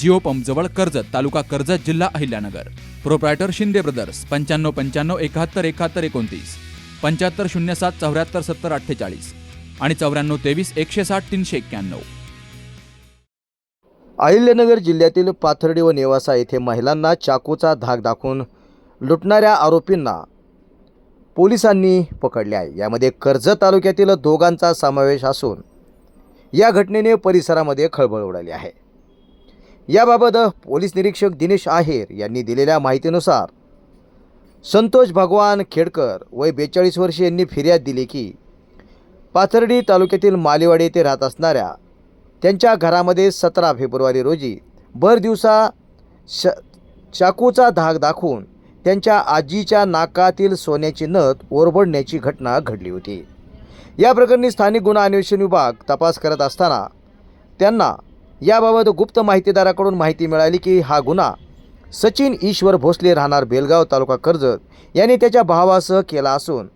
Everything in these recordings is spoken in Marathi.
जिओ पंप जवळ कर्जत तालुका कर्जत जिल्हा अहिल्यानगर. प्रोप्रायटर शिंदे ब्रदर्स पंच्याण्णव पंच्याण्णव एकाहत्तर एकाहत्तर एकोणतीस. पंच्याहत्तर शून्य सात चौऱ्याहत्तर सत्तर अठ्ठेचाळीस. आणि चौऱ्याण्णव तेवीस एकशे साठ तीनशे एक्क्याण्णव. अहिल्यानगर जिल्ह्यातील पाथर्डी व नेवासा येथे महिलांना चाकूचा धाक दाखवून लुटणाऱ्या आरोपींना पोलिसांनी पकडले आहे. यामध्ये कर्जत तालुक्यातील दोघांचा समावेश असून या घटनेने परिसरामध्ये खळबळ उडाली आहे. याबाबत पोलीस निरीक्षक दिनेश आहेर यांनी दिलेल्या माहितीनुसार संतोष भगवान खेडकर वय बेचाळीस वर्षे यांनी फिर्याद दिली की पाथर्डी तालुक्यातील मालेवाडी येथे राहत असणाऱ्या त्यांच्या घरामध्ये सतरा फेब्रुवारी रोजी भर दिवसा श चाकूचा धाक दाखवून त्यांच्या आजीच्या नाकातील सोन्याची नथ ओरबडण्याची घटना घडली होती. या प्रकरणी स्थानिक गुन्हा अन्वेषण विभाग तपास करत असताना त्यांना याबाबत गुप्त माहितीदाराकडून माहिती मिळाली की हा गुन्हा सचिन ईश्वर भोसले राहणार बेलगाव तालुका कर्जत यांनी त्याच्या भावासह केला असून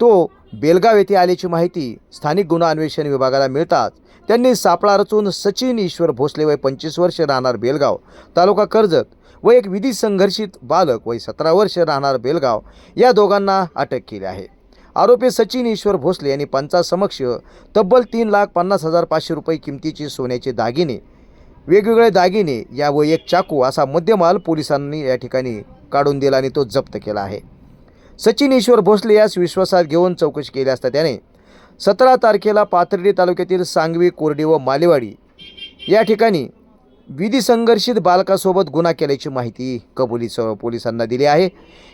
तो बेलगाव येथे आल्याची माहिती स्थानिक गुन्हा अन्वेषण विभागाला मिळताच त्यांनी सापळा रचून सचिन ईश्वर भोसले वय पंचवीस वर्ष राहणार बेलगाव तालुका कर्जत व एक विधी संघर्षित बालक वय सतरा वर्ष राहणार बेलगाव या दोघांना अटक केली आहे. आरोपी सचिन ईश्वर भोसले यांनी पंचासमक्ष तब्बल तीन लाख पन्नास हजार पाचशे रुपये किमतीचे सोन्याचे दागिने वेगवेगळे दागिने या व एक चाकू असा मध्यमाल पोलिसांनी या ठिकाणी काढून दिला आणि तो जप्त केला आहे. सचिन ईश्वर भोसले यास विश्वासात घेऊन चौकशी केली असता त्याने सतरा तारखेला पाथर्डी तालुक्यातील सांगवी कोरडी व मालेवाडी या ठिकाणी विधी संघर्षित बालकासोबत गुन्हा केल्याची माहिती कबुली स पोलिसांना दिली आहे.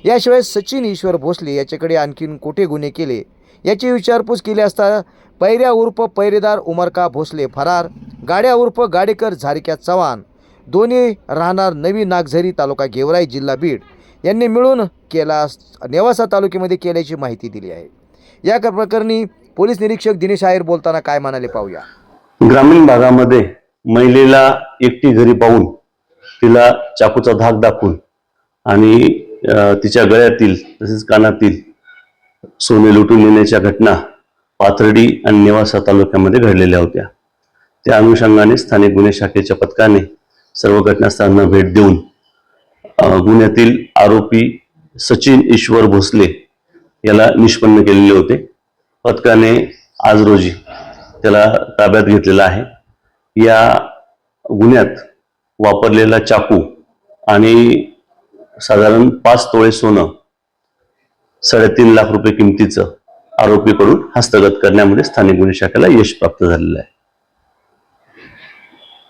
याशिवाय सचिन ईश्वर भोसले याच्याकडे आणखीन कोठे गुन्हे केले? याची विचारपूस केली असता पैऱ्या उर्फ पैरेदार उमरका भोसले फरार गाड्या उर्फ गाडेकर झारिक्या चव्हाण दोन्ही राहणार नवी नागझरी तालुका गेवराई जिल्हा बीड यांनी मिळून केला नेवासा तालुक्यामध्ये केल्याची माहिती दिली आहे. या प्रकरणी पोलीस निरीक्षक दिनेश आयर बोलताना काय म्हणाले पाहूया. ग्रामीण भागामध्ये महिलेला एकटी घरी पाहून तिला चाकूचा धाक दाखवून आणि तिच्या गळ्यातील तसेच कानातील सोने लुटून नेण्याच्या घटना पाथर्डी आणि नेवासा तालुक्यामध्ये घडलेल्या होत्या. त्या अनुषंगाने स्थानिक गुन्हे शाखेच्या पथकाने सर्व घटनास्थळांना भेट देऊन गुन्ह्यातील आरोपी सचिन ईश्वर भोसले याला निष्पन्न केलेले होते. पथकाने आज रोजी त्याला ताब्यात घेतलेला आहे. या गुन्ह्यात वापरलेला चाकू आणि साधारण पाच तोळे सोनं साडेतीन लाख रुपये किमतीचं आरोपीकडून हस्तगत करण्यामध्ये स्थानिक गुन्हे शाखेला यश प्राप्त झालेलं आहे.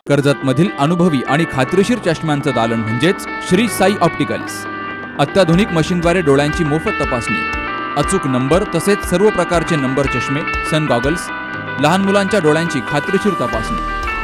कर्जतमधील अनुभवी आणि खात्रीशीर चष्म्यांचं दालन म्हणजेच श्री साई ऑप्टिकल्स. अत्याधुनिक मशीनद्वारे डोळ्यांची मोफत तपासणी. अचूक नंबर तसेच सर्व प्रकारचे नंबर चष्मे सन गॉगल्स लहान मुलांच्या डोळ्यांची खात्रीशीर तपासणी.